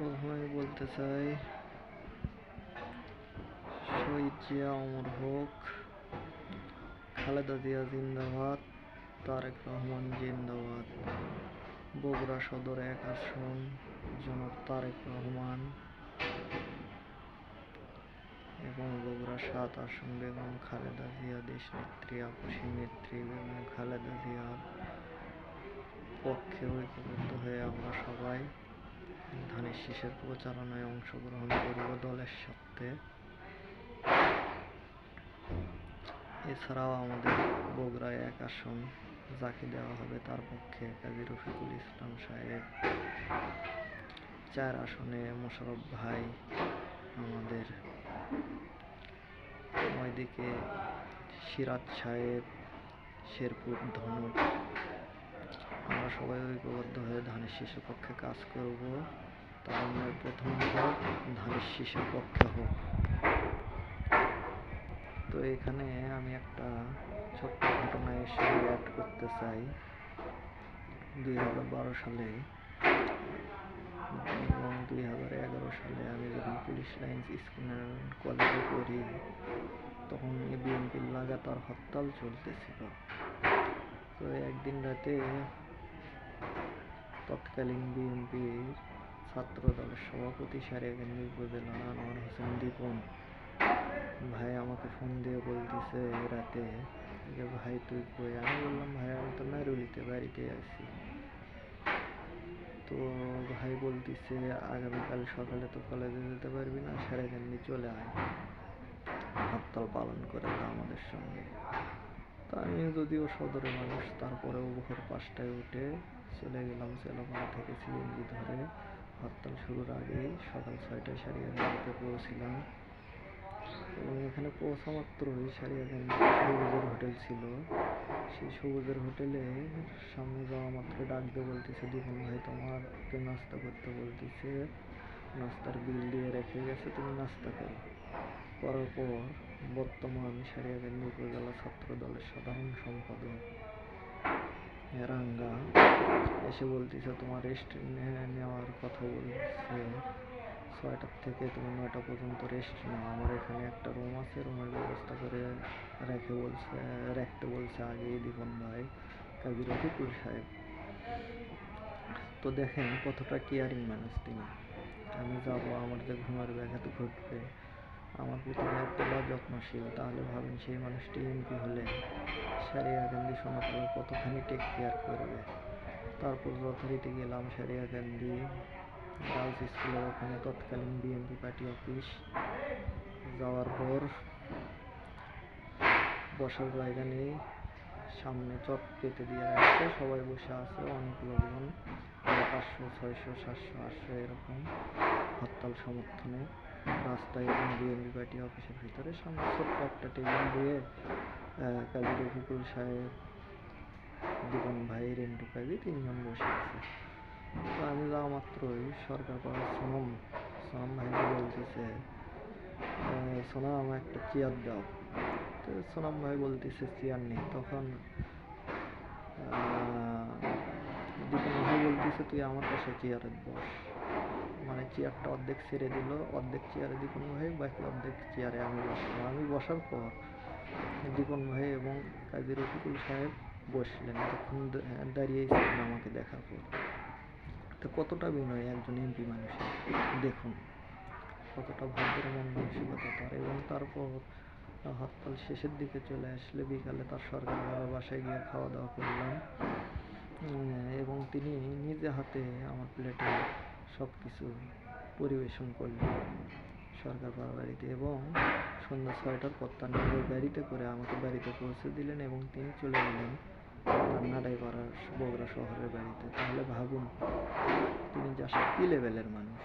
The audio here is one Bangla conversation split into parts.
প্রথমে বলতে চাই, শহীদ জিয়া অমর হোক, খালেদা জিয়া জিন্দাবাদ, তারেক রহমান জিন্দাবাদ। বগুড়া সদর এক আসন, জনাব তারেক রহমান। এবং বগুড়া সাত আসন বেগম খালেদা জিয়া, দেশ নেত্রী, আপসী নেত্রী বেগম খালেদা জিয়ার পক্ষে ঐক্যবদ্ধ হয়ে আমরা সবাই ধানের শীষের প্রচারণায় অংশগ্রহণ করব দলের সাথে এছাড়াও আমাদের বগুড়ায় এক আসন যাকে দেওয়া হবে, তার পক্ষে কাজী রফিকুল ইসলাম সাহেব। চার আসনে মোশারফ ভাই আমাদের। ওইদিকে সিরাজ সাহেব, শেরপুর ধনুক। আমরা সবাই ঐক্যবদ্ধ হয়ে ধানের শীষের পক্ষে কাজ করব। আমরা প্রথম ভোট ধানের শীষের পক্ষে হোক। তো এখানে আমি একটা ছোট্ট ঘটনা এসে অ্যাড করতে চাই। দুই হাজার বারো সালে এবং দুই হাজার এগারো সালে আমি যখন পুলিশ লাইন্স স্কুল কলেজে পড়ি, তখন বিএনপির লাগাতার হরতাল চলতেছিল। তো একদিন রাতে তৎকালীন বিএনপির ছাত্র দলের সভাপতি সারিয়াগঞ্জ উপজেলা আনোয়ার হোসেন, দীপন, ভাই আমাকে ফোন দিয়ে বলতেছে রাতে। যে ভাই, তুই কই? আমি বললাম, ভাই, আমি তো নারুলিতে বাড়িতে আছি। তো ভাই বলতেছে, আগামীকাল সকালে তো কলেজে যেতে পারবি না সারাগান্দি চলে আয়। হরতাল পালন করে আমাদের সঙ্গে। তা আমি যদিও সদরের মানুষ, তারপরেও ভোর পাঁচটায় উঠে চলে গেলাম সেলাপাড়া থেকে সিএনজি ধরে। হরতাল শুরুর আগেই সকাল ছয়টায় সারিয়াগান্দিতে পৌঁছিলাম। এবং এখানে পৌঁছা মাত্রই সারিয়াগান্দি সবুজের হোটেল ছিল। সেই সবুজের হোটেলে সামনে যাওয়া মাত্র ডাক দিয়ে বলতেছে, দীপন ভাই, তোমাকে নাস্তা করতে বলতেছে। নাস্তার বিল দিয়ে রেখে গেছে, তুমি নাস্তা করো। করার পর বর্তমান সারিয়াগান্দি উপজেলা ছাত্র দলের সাধারণ সম্পাদক রাঙ্গা এসে বলতেছে, তোমার রেস্ট নেওয়ার কথা বলছে। ছয়টার থেকে তুমি নয়টা পর্যন্ত রেস্ট নাও। আমার এখানে একটা রুম আছে রুমের ব্যবস্থা করে রেখে বলছে, রাখতে বলছে আগেই দীপন ভাই কাজী রফিকুল সাহেব। তো দেখেন কতটা কেয়ারিং মানুষ তিনি। আমি যাব, আমার যে ঘুমের ব্যাঘাত ঘটবে। আমার প্রতি এতটা যত্নশীল, তাহলে ভাবেন সেই মানুষটি এমপি হলে সারিয়াকান্দি সমাজের কতখানি টেক কেয়ার করবে? তারপর যথারীতি গেলাম সারিয়াকান্দি গার্লস স্কুলের ওখানে তৎকালীন বিএনপি পার্টি অফিস যাওয়ার পর বসার জায়গা নেই, সামনে চট পেতে দিয়ে রাখছে সবাই বসে আছে, অনেক লোকজন, পাঁচশো, ছয়শো, সাতশো, আটশো এরকম হরতাল সমর্থনে। রাস্তায় এবং বিএনপি পার্টি অফিসের ভিতরে। সামনে ছোট্ট একটা টেবিল দিয়ে কাজী রফিকুল সাহেব, দীপন ভাই, রেন্টু কাজী তিনজন বসে আছে। তো আমি যাওয়া মাত্রই সরকার পাড়ার সোনম সোনম ভাইকে বলতেছে সোনাম একটা চেয়ার দাও। তো সোনাম ভাই বলতেছে চেয়ার নেই। তখন দীপন ভাই বলতেছে, তুই আমার পাশে চেয়ারে বস। মানে চেয়ারটা অর্ধেক ছেড়ে দিল, অর্ধেক চেয়ারে দীপন ভাই বাকি অর্ধেক চেয়ারে আমি বসলাম। আমি বসার পর দীপন ভাই এবং কাজী রফিকুল সাহেব বসলেন তখন দাঁড়িয়েছিলেন আমাকে দেখার পর। তো কতটা বিনয় একজন এমপি মানুষের, দেখুন। কতটা ভদ্র মন মানসিকতা তার এবং তারপর হরতাল শেষের দিকে চলে আসলে বিকালে তার সরকার বাবা বাসায় গিয়ে খাওয়া দাওয়া করলাম এবং তিনি নিজে হাতে আমার প্লেটে সব কিছু পরিবেশন করলেন সরকার বাড়িতে এবং সন্ধ্যা ছয়টার পর তার নিজের গাড়িতে করে আমাকে বাড়িতে পৌঁছে দিলেন এবং তিনি চলে গেলেন তার নাডাইপাড়া বগুড়া শহরের বাড়িতে। তাহলে ভাবুন, তিনি যা কী লেভেলের মানুষ?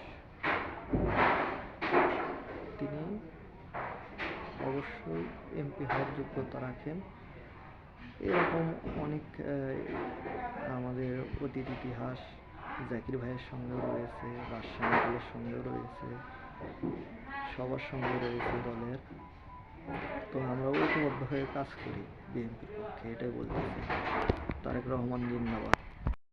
তিনি অবশ্যই এমপি হওয়ার যোগ্যতা রাখেন। এরকম অনেক আমাদের অতীত ইতিহাস জাকির ভাইয়ের সঙ্গেও রয়েছে রাজশাহীগুলোর সঙ্গেও রয়েছে, সবার সঙ্গে রয়েছে দলের। তো আমরা ঐক্যবদ্ধ হয়ে কাজ করি বিএনপির পক্ষে, এটাই বলতেছি। তারেক রহমান জিন্দাবাদ।